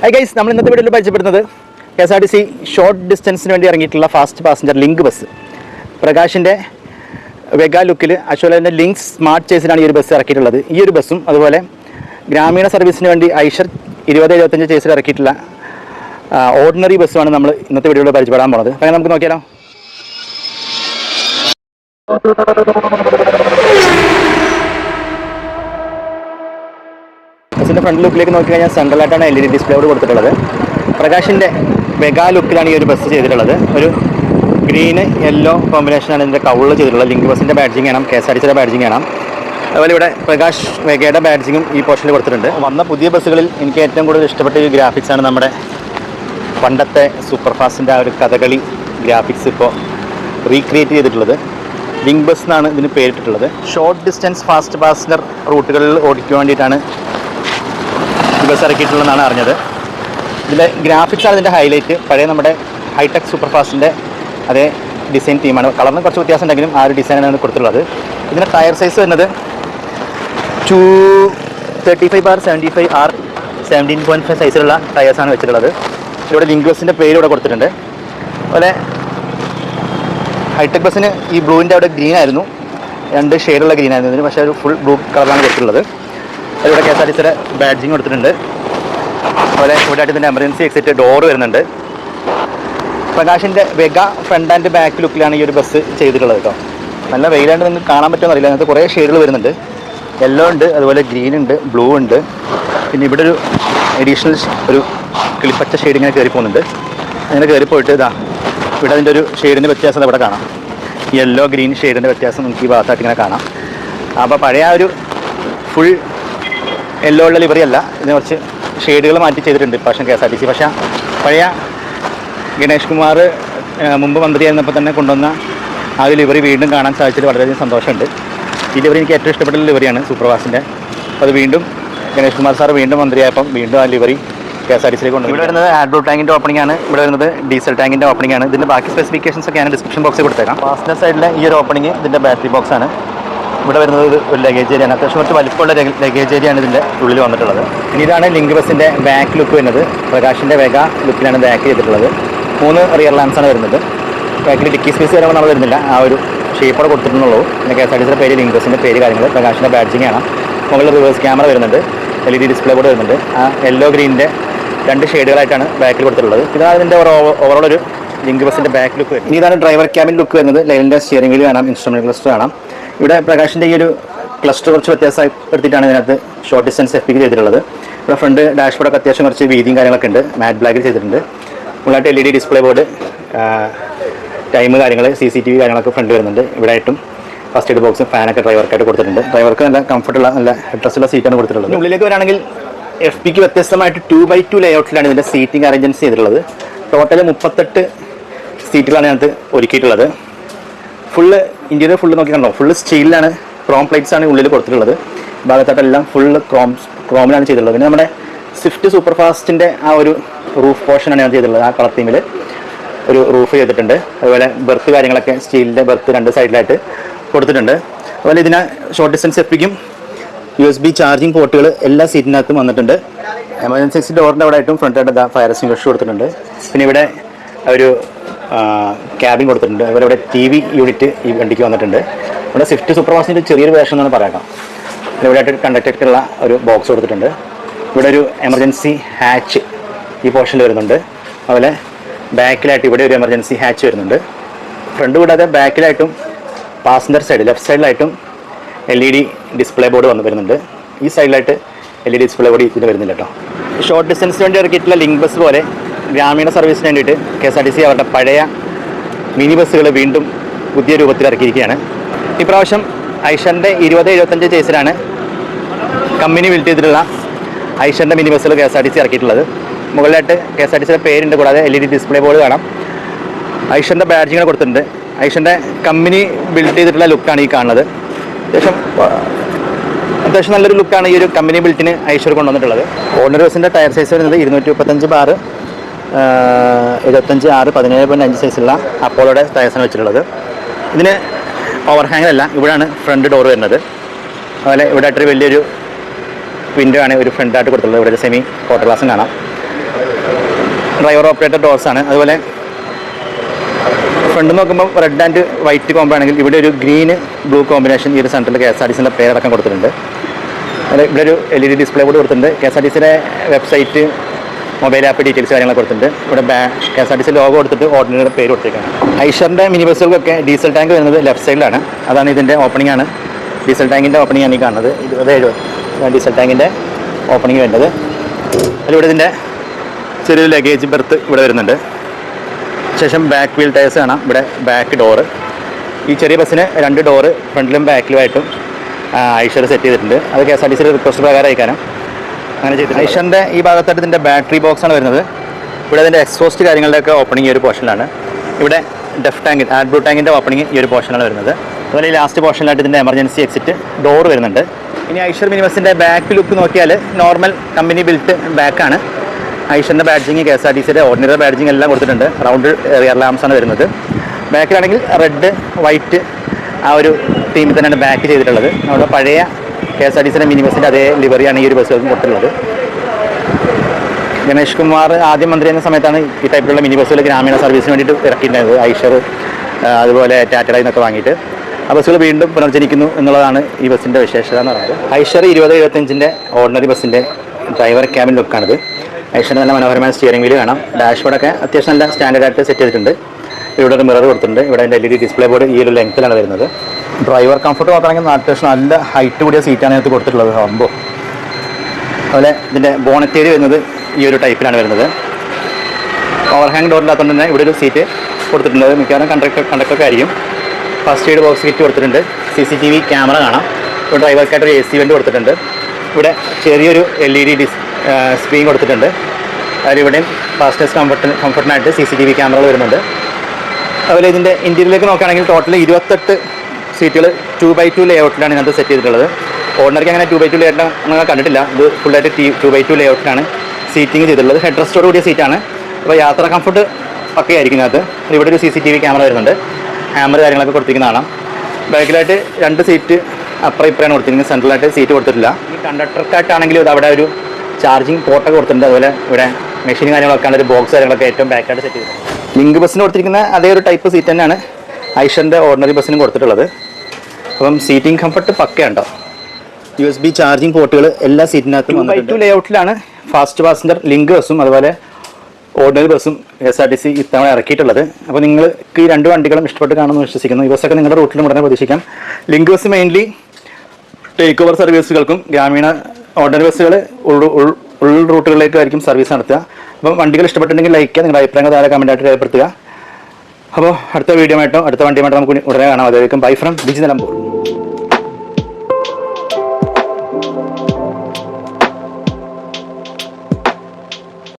Hi guys നമ്മൾ ഇന്നത്തെ വീഡിയോയിൽ പരിചയപ്പെടുന്നത് K S R T C short ഡിസ്റ്റൻസിന് വേണ്ടി ഇറങ്ങിയിട്ടുള്ള ഫാസ്റ്റ് പാസഞ്ചർ ലിങ്ക് ബസ് പ്രകാശിന്റെ വെഗ ലുക്കിൽ അശോകന്റെ ലിങ്ക് സ്മാർട്ട് ചേസിലാണ് ഈ ഒരു ബസ് ഇറക്കിയിട്ടുള്ളത്. ഈ ഒരു ബസ്സും അതുപോലെ ഗ്രാമീണ സർവീസിന് വേണ്ടി ഐഷർ ഇരുപത് എഴുപത്തഞ്ച് ചേസിൽ ഇറക്കിയിട്ടുള്ള ഓർഡിനറി ബസ്സുമാണ് നമ്മൾ ഇന്നത്തെ വീഡിയോയിൽ പരിചയപ്പെടാൻ പോകുന്നത് അങ്ങനെ നമുക്ക് നോക്കിയാലോ? ബസ്സിന്റെ ഫ്രണ്ട് ലുക്കിലേക്ക് നോക്കി കഴിഞ്ഞാൽ സെൻട്രലായിട്ടാണ് എൽ ഇ ഡി ഡിസ്പ്ലേയോട് കൊടുത്തിട്ടുള്ളത്. പ്രകാശിന്റെ മെഗാ ലുക്കിലാണ് ഈ ഒരു ബസ് ചെയ്തിട്ടുള്ളത്. ഒരു ഗ്രീന് യെല്ലോ കോമ്പിനേഷനാണ് ഇതിന്റെ കൗളിൽ ചെയ്തിട്ടുള്ളത്. ലിങ്ക് ബസ്സിന്റെ ബാഡ്ജിങ് കാണാം കെ എസ് ആർ ടി സിയുടെ ബാഡ്ജിങ് കാണാം അതുപോലെ ഇവിടെ പ്രകാശ് മെഗയുടെ ബാഡ്ജിങ്ങും ഈ പോർഷനിൽ കൊടുത്തിട്ടുണ്ട്. വന്ന പുതിയ ബസ്സുകളിൽ എനിക്ക് ഏറ്റവും കൂടുതൽ ഇഷ്ടപ്പെട്ട ഒരു ഗ്രാഫിക്സാണ് നമ്മുടെ പണ്ടത്തെ സൂപ്പർഫാസ്റ്റിന്റെ ആ ഒരു കഥകളി ഗ്രാഫിക്സ് ഇപ്പോൾ റീക്രിയേറ്റ് ചെയ്തിട്ടുള്ളത്. വിങ് ബസ് എന്നാണ് ഇതിന് പേരിട്ടിട്ടുള്ളത്. ഷോർട്ട് ഡിസ്റ്റൻസ് ഫാസ്റ്റ് പാസഞ്ചർ റൂട്ടുകളിൽ ഓടിക്കാൻ വേണ്ടിയിട്ടാണ് ബസ് ഇറക്കിയിട്ടുള്ളതെന്നാണ് അറിഞ്ഞത്. ഇതിലെ ഗ്രാഫിക്സ് ആണ് ഇതിന്റെ ഹൈലൈറ്റ് പഴയ നമ്മുടെ ഹൈടെക് സൂപ്പർ ഫാസ്റ്റിന്റെ അതേ ഡിസൈൻ തീമാണ് കളറിന് കുറച്ച് വ്യത്യാസം ഉണ്ടെങ്കിലും ആ ഒരു ഡിസൈനാണ് കൊടുത്തിട്ടുള്ളത്. ഇതിന്റെ ടയർ സൈസ് വരുന്നത് two thirty five R seventy five R seventeen point five സൈസിലുള്ള ടയേഴ്സാണ് വെച്ചിട്ടുള്ളത്. ഇവിടെ ലിങ്ക് ബസ്സിന്റെ പേര് ഇവിടെ കൊടുത്തിട്ടുണ്ട്. അതുപോലെ ഹൈടെക് ബസ്സിന് ഈ ബ്ലൂവിന്റെ അവിടെ ഗ്രീൻ ആയിരുന്നു. രണ്ട് ഷെയ്ഡുള്ള ഗ്രീൻ ആയിരുന്നു ഇതിന്. പക്ഷേ ഒരു ഫുൾ ബ്ലൂ കളറാണ് കൊടുത്തിട്ടുള്ളത്. അതിവിടെ കെ എസ് ആർ ടി സിയുടെ ബാഡ്ജിങ് കൊടുത്തിട്ടുണ്ട്. അതുപോലെ ചൂടായിട്ട് ഇതിന്റെ എമർജൻസി എക്സിറ്റ് ഡോർ വരുന്നുണ്ട്. പ്രകാശിന്റെ വെഗ ഫ്രണ്ട് ആൻഡ് ബാക്ക് ലുക്കിലാണ് ഈ ഒരു ബസ് ചെയ്തിട്ടുള്ളത് കേട്ടോ. നല്ല വെയിലാണ്ട് നിങ്ങൾക്ക് കാണാൻ പറ്റുമെന്ന് അറിയില്ല. അതിനകത്ത് കുറേ ഷെയ്ഡുകൾ വരുന്നുണ്ട്. യെല്ലോ ഉണ്ട് അതുപോലെ ഗ്രീൻ ഉണ്ട് ബ്ലൂ ഉണ്ട്. പിന്നെ ഇവിടെ ഒരു അഡീഷണൽ ഒരു കിളിപ്പച്ച ഷെയ്ഡ് ഇങ്ങനെ കയറി പോകുന്നുണ്ട്. അങ്ങനെ കയറി പോയിട്ട് ഇതാ ഇവിടെ അതിന്റെ ഒരു ഷെയ്ഡിന്റെ വ്യത്യാസം ഇവിടെ കാണാം. യെല്ലോ ഗ്രീൻ ഷെയ്ഡിന്റെ വ്യത്യാസം നമുക്ക് ഈ ഭാഗത്തായിട്ട് ഇങ്ങനെ കാണാം. അപ്പോൾ പഴയ ഒരു ഫുൾ യെല്ലോ ഉള്ള ലിവറി അല്ല. ഇതിന് കുറച്ച് ഷെയ്ഡുകൾ മാറ്റി ചെയ്തിട്ടുണ്ട് ഇപ്രാവശ്യം K S R T C. പക്ഷേ പഴയ ഗണേഷ് കുമാർ മുമ്പ് മന്ത്രിയായിരുന്നപ്പോൾ തന്നെ കൊണ്ടുവന്ന ആ ഒരു ലിവറി വീണ്ടും കാണാൻ സാധിച്ചത് വളരെയധികം സന്തോഷമുണ്ട്. ഈ ലിവറി എനിക്ക് ഏറ്റവും ഇഷ്ടപ്പെട്ട ലിവറിയാണ് സൂപ്പർവാസിന്റെ അപ്പോൾ അത് വീണ്ടും ഗണേഷ് കുമാർ സാർ വീണ്ടും മന്ത്രിയായപ്പം വീണ്ടും ആ livery K S R T സിയിലേക്ക് കൊണ്ടു ഇവിടെ വരുന്നത് ആഡ്രോ ടാങ്കിന്റെ ഓപ്പണിംഗ് ആണ്. ഇവിടെ വരുന്നത് ഡീസൽ ടാങ്കിന്റെ ഓപ്പണിംഗ് ആണ്. ഇതിന്റെ ബാക്കി സ്പെസിഫിക്കേഷൻസ് ഒക്കെ ഞാൻ ഡിസ്ക്രിപ്ഷൻ ബോക്സിൽ കൊടുത്തേക്കാം. പാസഞ്ചർ സൈഡിലെ ഈ ഒരു ഓപ്പണിംഗ് ഇതിന്റെ ബാറ്ററി ബോക്സ് ആണ്. ഇവിടെ വരുന്നത് ഒരു- ലഗേജ് ഏരിയയാണ് അത്യാവശ്യം കുറച്ച് വലിപ്പമുള്ള ലഗേജ് ഏരിയയാണ് ഇതിന്റെ ഉള്ളിൽ വന്നിട്ടുള്ളത്. ഇനി ഇതാണ് ലിങ്ക് ബസ്സിന്റെ ബാക്ക് ലുക്ക് വരുന്നത്. പ്രകാശിന്റെ വേഗ ലുക്കിലാണ് ബാക്ക് ചെയ്തിട്ടുള്ളത്. മൂന്ന് റിയർ ലാൻസ് ആണ് വരുന്നത്. ബാക്കിൽ ഡിക്കി സ്പേസ് വരുമ്പോൾ നമ്മൾ വരുന്നില്ല. ആ ഒരു ഷേപ്പോടെ കൊടുത്തിട്ടുള്ളൂ. പിന്നെ കെ എസ് ആർ ടി സിയുടെ പേര് ലിങ്ക് ബസ്സിന്റെ പേര് കാര്യങ്ങൾ പ്രകാശിന്റെ ബാഡ്ജിങ് ആണ്. മുകളിൽ റിവേഴ്സ് ക്യാമറ വരുന്നുണ്ട്. L E D display board വരുന്നുണ്ട്. ആ യെല്ലോ ഗ്രീനിന്റെ രണ്ട് ഷെയ്ഡുകളായിട്ടാണ് ബാക്കിൽ കൊടുത്തിട്ടുള്ളത്. ഇതാണ് ഇതിന്റെ ഓവറോൾ ഒരു ലിങ്ക് ബസ്സിന്റെ ബാക്ക് ലുക്ക് വരുന്നത്. ഇതാണ് ഡ്രൈവർ ക്യാബിൻ ലുക്ക് വരുന്നത്. ലൈനിന്റെ സ്റ്റിയറിംഗിൽ വീൽ കാണാം ഇൻസ്ട്രുമെന്റ് ക്ലസ്റ്റർ കാണാം. ഇവിടെ പ്രകാശിന്റെ ഈ ഒരു ക്ലസ്റ്റർ കുറച്ച് വ്യത്യാസപ്പെടുത്തിയിട്ടാണ് ഇതിനകത്ത് ഷോർട്ട് ഡിസ്റ്റൻസ് എഫ് പിക്ക് ചെയ്തിട്ടുള്ളത്. ഇവിടെ ഫ്രണ്ട് ഡാഷ്ബോർഡൊക്കെ അത്യാവശ്യം കുറച്ച് വീതിയും കാര്യങ്ങളൊക്കെ ഉണ്ട്. മാറ്റ് ബ്ലാക്കിൽ ചെയ്തിട്ടുണ്ട്. മുകളിലായിട്ട് L E D display board time കാര്യങ്ങൾ സി സി ടി വി കാര്യങ്ങളൊക്കെ ഫ്രണ്ട് വരുന്നുണ്ട് ഇവിടെ ആയിട്ടും ഫസ്റ്റ് എയ്ഡ് ബോക്സും ഫാനൊക്കെ ഡ്രൈവർക്കായിട്ട് കൊടുത്തിട്ടുണ്ട്. ഡ്രൈവർക്ക് നല്ല കംഫർട്ടുള്ള നല്ല ഡ്രസ്സുള്ള സീറ്റാണ് കൊടുത്തിട്ടുള്ളത്. ഉള്ളിലേക്ക് വരാണെങ്കിൽ എഫ് പിക്ക് വ്യത്യസ്തമായിട്ട് ടു ബൈ ടു ലേഔട്ടിലാണ് ഇതിന്റെ സീറ്റിംഗ് അറേഞ്ച്മെന്റ്സ് ചെയ്തിട്ടുള്ളത്. ടോട്ടൽ മുപ്പത്തെട്ട് സീറ്റുകളാണ് ഇതിനകത്ത് ഒരുക്കിയിട്ടുള്ളത്. ഫുള്ള് ഇന്ത്യയിൽ ഫുള്ള് നോക്കി കണ്ടോ? ഫുള്ള് സ്റ്റീലിലാണ് ക്രോം പ്ലേറ്റ്സ് ആണ് ഉള്ളിൽ കൊടുത്തിട്ടുള്ളത്. ഭാഗത്തായിട്ടെല്ലാം ഫുള്ള് ക്രോം ക്രോമിലാണ് ചെയ്തിട്ടുള്ളത്. പിന്നെ നമ്മുടെ സ്വിഫ്റ്റ് സൂപ്പർ ഫാസ്റ്റിന്റെ ആ ഒരു റൂഫ് പോർഷനാണ് ഞാൻ ചെയ്തിട്ടുള്ളത് ആ കളർ തീമിൽ ഒരു റൂഫ് ചെയ്തിട്ടുണ്ട്. അതുപോലെ ബെർത്ത് കാര്യങ്ങളൊക്കെ സ്റ്റീലിന്റെ ബെർത്ത് രണ്ട് സൈഡിലായിട്ട് കൊടുത്തിട്ടുണ്ട്. അതുപോലെ ഇതിനെ ഷോർട്ട് ഡിസ്റ്റൻസ് എപ്പിക്കും യു എസ് ബി ചാർജിങ് പോർട്ടുകൾ എല്ലാ സീറ്റിനകത്തും വന്നിട്ടുണ്ട്. എമർജൻസി ഡോറിന്റെ അവിടെ ആയിട്ടും ഫ്രണ്ട് ആയിട്ട് ഫയർ എക്സ്റ്റിംഗ്വിഷർ കൊടുത്തിട്ടുണ്ട്. പിന്നെ ഇവിടെ ഒരു ക്യാബിൻ കൊടുത്തിട്ടുണ്ട്. അതുപോലെ ഇവിടെ ടി വി യൂണിറ്റ് ഈ വണ്ടിക്ക് വന്നിട്ടുണ്ട്. ഇവിടെ സ്വിഫ്റ്റ് സൂപ്പർ ഫാസ്റ്റിന്റെ ചെറിയൊരു വേഷം എന്നാണ് പറയാം. ഇവിടെയായിട്ട് കണ്ടക്ടർക്കുള്ള ഒരു ബോക്സ് കൊടുത്തിട്ടുണ്ട്. ഇവിടെ ഒരു എമർജൻസി ഹാച്ച് ഈ പോർഷനിൽ വരുന്നുണ്ട്. അതുപോലെ ബാക്കിലായിട്ട് ഇവിടെ ഒരു എമർജൻസി ഹാച്ച് വരുന്നുണ്ട്. ഫ്രണ്ട് കൂടാതെ ബാക്കിലായിട്ടും passenger side left സൈഡിലായിട്ടും L E D display board വന്ന് വരുന്നുണ്ട്. ഈ സൈഡിലായിട്ട് L E D display board ഇതിന് വരുന്നില്ല കേട്ടോ ഷോർട്ട് ഡിസ്റ്റൻസിന് വേണ്ടി ഇറക്കിയിട്ടുള്ള ലിങ്ക് ബസ് പോലെ ഗ്രാമീണ സർവീസിന് വേണ്ടിയിട്ട് K S R T C അവരുടെ പഴയ മിനി ബസ്സുകൾ വീണ്ടും പുതിയ രൂപത്തിൽ ഇറക്കിയിരിക്കുകയാണ്. ഇപ്രാവശ്യം ഐഷന്റെ ഇരുപത് എഴുപത്തഞ്ച് ചേസിലാണ് കമ്പനി ബിൽഡ് ചെയ്തിട്ടുള്ള ഐഷന്റെ മിനി ബസ്സുകൾ K S R T C ഇറക്കിയിട്ടുള്ളത്. മുകളിലായിട്ട് കെ എസ് ആർ ടി സിയുടെ പേരുണ്ട് കൂടാതെ L E D display board കാണാം. ഐഷന്റെ ബാഡ്ജിങ്ങൾ കൊടുത്തിട്ടുണ്ട്. ഐഷന്റെ കമ്പനി ബിൽഡ് ചെയ്തിട്ടുള്ള ലുക്കാണ് ഈ കാണുന്നത്. അത്യാവശ്യം അത്യാവശ്യം നല്ലൊരു ലുക്കാണ് ഈ ഒരു കമ്പനി ബിൽറ്റിന് ഐശ്വർ കൊണ്ടുവന്നിട്ടുള്ളത്. ഓർഡിനറി ബസ്സിന്റെ ടയർ സൈസ് വരുന്നത് ഇരുന്നൂറ്റി മുപ്പത്തഞ്ച് ബാറ് എഴുപത്തഞ്ച് ആറ് പതിനേഴ് പോയിന്റ് അഞ്ച് സൈസുള്ള അപ്പോളോടെ ടയർസാണ് വെച്ചിട്ടുള്ളത്. ഇതിന് ഓവർ ഹാങ്ങല്ല ഇവിടെയാണ് ഫ്രണ്ട് ഡോർ വരുന്നത്. അതുപോലെ ഇവിടെ ആയിട്ട് വലിയൊരു വിൻഡോ ആണ് ഒരു ഫ്രണ്ടായിട്ട് കൊടുത്തിട്ടുള്ളത്. ഇവിടെ സെമി ഫോട്ടോ ഗ്ലാസും കാണാം. ഡ്രൈവർ ഓപ്പറേറ്റർ ഡോർസ് ആണ്. അതുപോലെ ഫ്രണ്ട് നോക്കുമ്പോൾ റെഡ് ആൻഡ് വൈറ്റ് കോമ്പോ ആണെങ്കിൽ ഇവിടെ ഒരു ഗ്രീൻ ബ്ലൂ കോമ്പിനേഷൻ ഈ ഒരു സെന്ററിൽ കെ എസ് ആർ ടി സിന്റെ പേരടക്കം കൊടുത്തിട്ടുണ്ട്. ഇവിടെ ഒരു L E D display board കൊടുത്തിട്ടുണ്ട്. കെ എസ് ആർ ടി സിയുടെ വെബ്സൈറ്റ് മൊബൈൽ ആപ്പ് ഡീറ്റെയിൽസ് കാര്യങ്ങൾ കൊടുത്തിട്ടുണ്ട്. ഇവിടെ K S R T C logo കൊടുത്തിട്ട് ഓർഡിനറി പേര് കൊടുത്തേക്കാണ്. ഐഷറിന്റെ മിനി ബസ്സുകൾക്കൊക്കെ ഡീസൽ ടാങ്ക് വരുന്നത് ലെഫ്റ്റ് സൈഡിലാണ് അതാണ് ഇതിന്റെ ഓപ്പണിംഗ് ആണ്. ഡീസൽ ടാങ്കിന്റെ ഓപ്പണിംഗ് ആണ് ഈ കാണുന്നത്. ഇരുപത് എഴുപത്. ഡീസൽ ടാങ്കിന്റെ ഓപ്പണിംഗ് വേണ്ടത് അതിലൂടെ ഇതിന്റെ ചെറിയൊരു ലഗേജ് ബെർത്ത് ഇവിടെ വരുന്നുണ്ട്. ശേഷം ബാക്ക് വീൽ ടയേഴ്സ് കാണാം. ഇവിടെ ബാക്ക് ഡോറ് ഈ ചെറിയ ബസ്സിന് രണ്ട് ഡോറ് ഫ്രണ്ടിലും ബാക്കിലുമായിട്ടും ഐഷർ സെറ്റ് ചെയ്തിട്ടുണ്ട്. അത് കെ എസ് ആർ ടി സിയുടെ റിക്വസ്റ്റ് പ്രകാരം അയക്കാനും അങ്ങനെ ചെയ്തിട്ടുണ്ട്. ഐഷറിന്റെ ഈ ഭാഗത്തായിട്ട് ഇതിന്റെ ബാറ്ററി ബോക്സ് ആണ് വരുന്നത്. ഇവിടെ അതിന്റെ എക്സോസ്റ്റ് കാര്യങ്ങളുടെയൊക്കെ ഓപ്പണിംഗ് ഈ ഒരു പോർഷനിലാണ് ഇവിടെ ഡെഫ് ടാങ്ക് ആഡ്ബ്ലൂ ടാങ്കിന്റെ ഓപ്പണിംഗ് ഈ ഒരു പോർഷനാണ് വരുന്നത്. അതുപോലെ ഈ ലാസ്റ്റ് പോർഷനിലായിട്ട് ഇതിന്റെ എമർജൻസി എക്സിറ്റ് ഡോർ വരുന്നുണ്ട്. ഇനി ഐഷർ മിനിമസിന്റെ ബാക്ക് ലുക്ക് നോക്കിയാൽ നോർമൽ കമ്പനി ബിൽറ്റ് ബാക്കാണ് ഐഷറിന്റെ badging K S R T സിയുടെ ഓർഡിനറി ബാഡ്ജിങ് എല്ലാം കൊടുത്തിട്ടുണ്ട്. റൗണ്ട് റിയർ ലാംസ് ആണ് വരുന്നത്. ബാക്കിലാണെങ്കിൽ റെഡ് വൈറ്റ് ആ ഒരു തീമിൽ തന്നെയാണ് ബാക്ക് ചെയ്തിട്ടുള്ളത്. നമ്മുടെ പഴയ കെ എസ് ആർ ടി സിയുടെ മിനി ബസ്സിന്റെ അതേ ലിവറിയാണ് ഈ ഒരു ബസ്സുകൾക്കും കൊടുത്തിട്ടുള്ളത്. ഗണേഷ് കുമാർ ആദ്യം മന്ത്രി എന്ന സമയത്താണ് ഈ ടൈപ്പിലുള്ള മിനി ബസ്സുകൾ ഗ്രാമീണ സർവീസിന് വേണ്ടിയിട്ട് ഇറക്കിയിട്ടുണ്ടായത് ഐഷർ അതുപോലെ ടാറ്റഡായി എന്നൊക്കെ വാങ്ങിയിട്ട്. ആ ബസ്സുകൾ വീണ്ടും പുനർജനിക്കുന്നു എന്നുള്ളതാണ് ഈ ബസ്സിന്റെ വിശേഷത എന്ന് പറയുന്നത്. ഐഷർ ഇരുപത് എഴുപത്തഞ്ചിന്റെ ഓർഡിനറി ബസ്സിന്റെ ഡ്രൈവർ ക്യാബിൻ ലുക്കാണിത് ഐഷറിന് നല്ല മനോഹരമായ സ്റ്റിയറിംഗ് വീൽ കാണാം. ഡാഷ്ബോർഡൊക്കെ അത്യാവശ്യം നല്ല സ്റ്റാൻഡേർഡായിട്ട് സെറ്റ് ചെയ്തിട്ടുണ്ട്. ഇവിടെ ഒരു മിറർ കൊടുത്തിട്ടുണ്ട്. ഇവിടെ എന്റെ L E D display board ഈ ഒരു ലെങ്ത്തിലാണ് വരുന്നത്. ഡ്രൈവർ കംഫർട്ട് മാത്രമാണെങ്കിൽ അത്യാവശ്യം നല്ല ഹൈറ്റ് കൂടിയ സീറ്റാണ് ഇതിനകത്ത് കൊടുത്തിട്ടുള്ളത് ഹംബോ അതുപോലെ ഇതിന്റെ ബോണറ്റേരി വരുന്നത് ഈ ഒരു ടൈപ്പിലാണ് വരുന്നത്. ഓവർ ഓവർഹാങ് ഡോറില്ലാത്തതുകൊണ്ട് തന്നെ ഇവിടെ ഒരു സീറ്റ് കൊടുത്തിട്ടുണ്ട്. മിക്കവാറും കണ്ടക്ടർ കണ്ടക്ടറൊക്കെ ആയിരിക്കും. ഫസ്റ്റ് എയ്ഡ് ബോക്സ് കിറ്റ് കൊടുത്തിട്ടുണ്ട്. C C T V camera കാണാം. ഇവിടെ ഡ്രൈവർക്കായിട്ട് ഒരു എ സി വെന്റ് കൊടുത്തിട്ടുണ്ട്. ഇവിടെ ചെറിയൊരു L E D dis screen കൊടുത്തിട്ടുണ്ട്. അതിലിവിടെയും fastest comfort കംഫർട്ടിനായിട്ട് C C T V cameras വരുന്നുണ്ട്. അതുപോലെ ഇതിന്റെ ഇന്റീരിയറിലേക്ക് നോക്കുകയാണെങ്കിൽ ടോട്ടൽ ഇരുപത്തെട്ട് സീറ്റുകൾ ടു ബൈ ടു ലേ ഔട്ടിലാണ് ഇതിനകത്ത് സെറ്റ് ചെയ്തിട്ടുള്ളത്. ഓർഡിനറിക്ക് അങ്ങനെ two by two lay layout നിങ്ങൾ കണ്ടിട്ടില്ല. ഇത് ഫുള്ളായിട്ട് ടി ടു ബൈ ടു ലേ ഔട്ടിലാണ് സീറ്റിംഗ് ചെയ്തിട്ടുള്ളത്. ഹെഡ് റെസ്റ്റോട് കൂടിയ സീറ്റാണ് അപ്പോൾ യാത്ര കംഫർട്ട് ഒക്കെ ആയിരിക്കും ഇതിനകത്ത്. ഇവിടെ ഒരു C C T V camera വരുന്നുണ്ട്. ഹാമർ കാര്യങ്ങളൊക്കെ കൊടുത്തിരിക്കുന്ന കാണാം. ബാക്കിലായിട്ട് രണ്ട് സീറ്റ് അപ്പുറം ഇപ്പുറമാണ് കൊടുത്തിരിക്കുന്നത്. സെൻട്രലായിട്ട് സീറ്റ് കൊടുത്തിട്ടില്ല. ഈ കണ്ടക്ടർക്കായിട്ടാണെങ്കിലും ഇത് അവിടെ ഒരു ചാർജിങ് പോർട്ടൊക്കെ കൊടുത്തിട്ടുണ്ട്. അതുപോലെ ഇവിടെ മെഷീൻ കാര്യങ്ങളൊക്കെ ഒരു ബോക്സ് കാര്യങ്ങളൊക്കെ ഏറ്റവും ബാക്കായിട്ട് സെറ്റ് ചെയ്തിട്ടുണ്ട്. ലിങ്ക് ബസ്സിന് കൊടുത്തിരിക്കുന്ന അതേ ഒരു ടൈപ്പ് സീറ്റ് തന്നെയാണ്. ഐഷറിന്റെ ഓർഡിനറി ബസ്സിനും കൊടുത്തിട്ടുള്ളത്. അപ്പം സീറ്റിംഗ് കംഫർട്ട് പക്കയുണ്ടോ യു എസ് ബി ചാർജിങ് പോർട്ടുകൾ എല്ലാ സീറ്റിനകത്തും ബൈ ലേ ഔട്ടിലാണ് ഫാസ്റ്റ് പാസഞ്ചർ ലിങ്ക് ബസ്സും അതുപോലെ ഓർഡിനറി ബസ്സും എസ് ആർ ടി സി ഇത്തവണ ഇറക്കിയിട്ടുള്ളത്. അപ്പോൾ നിങ്ങൾക്ക് ഈ രണ്ട് വണ്ടികളും ഇഷ്ടപ്പെട്ട് കാണുമെന്ന് വിശ്വസിക്കുന്നു. ഈ ബസ്സൊക്കെ നിങ്ങളുടെ റൂട്ടിലും ഉടനെ പ്രതീക്ഷിക്കാം. Link bus mainly take over സർവീസുകൾക്കും ഗ്രാമീണ ഓർഡിനറി ബസ്സുകൾ ഉൾ ഉൾ ഉൾ റൂട്ടുകളിലേക്കായിരിക്കും സർവീസ് നടത്തുക. അപ്പം വണ്ടികൾ ഇഷ്ടപ്പെട്ടിട്ടുണ്ടെങ്കിൽ ലൈക്ക് ചെയ്യുക. നിങ്ങളുടെ അഭിപ്രായങ്ങൾ താഴെ കമന്റായിട്ട് രേഖപ്പെടുത്തുക. അപ്പോൾ അടുത്ത വീഡിയോ ആയിട്ടോ അടുത്ത വണ്ടിയുമായിട്ടോ നമുക്ക് ഉടനെ കാണാം. അതായിരിക്കും ബൈ ഫ്രം ബിജി നിലമ്പൂർ.